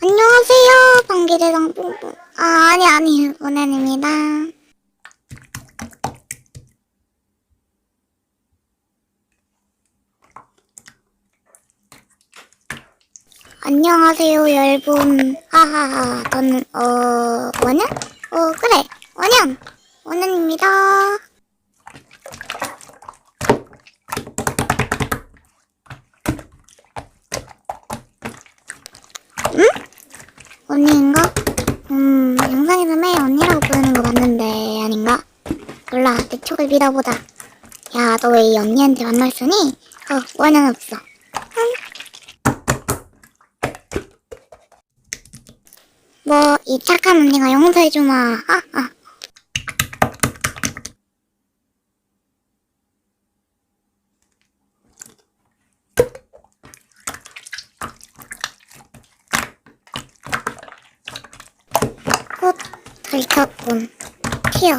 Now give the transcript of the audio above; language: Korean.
안녕하세요, 방기대장 뿡뿡. 아, 아니, 아니, 은혜입니다. 안녕하세요, 여러분. 하하하, 저는, 어, 원현? 어, 그래, 원현. 원현입니다. 언 촉을 믿어보자. 야, 너 왜 이 언니한테 만날 쓰니? 어, 원은 없어. 응? 뭐, 이 착한 언니가 용서해주마. 아, 아. 꽃 들켰군. 튀어.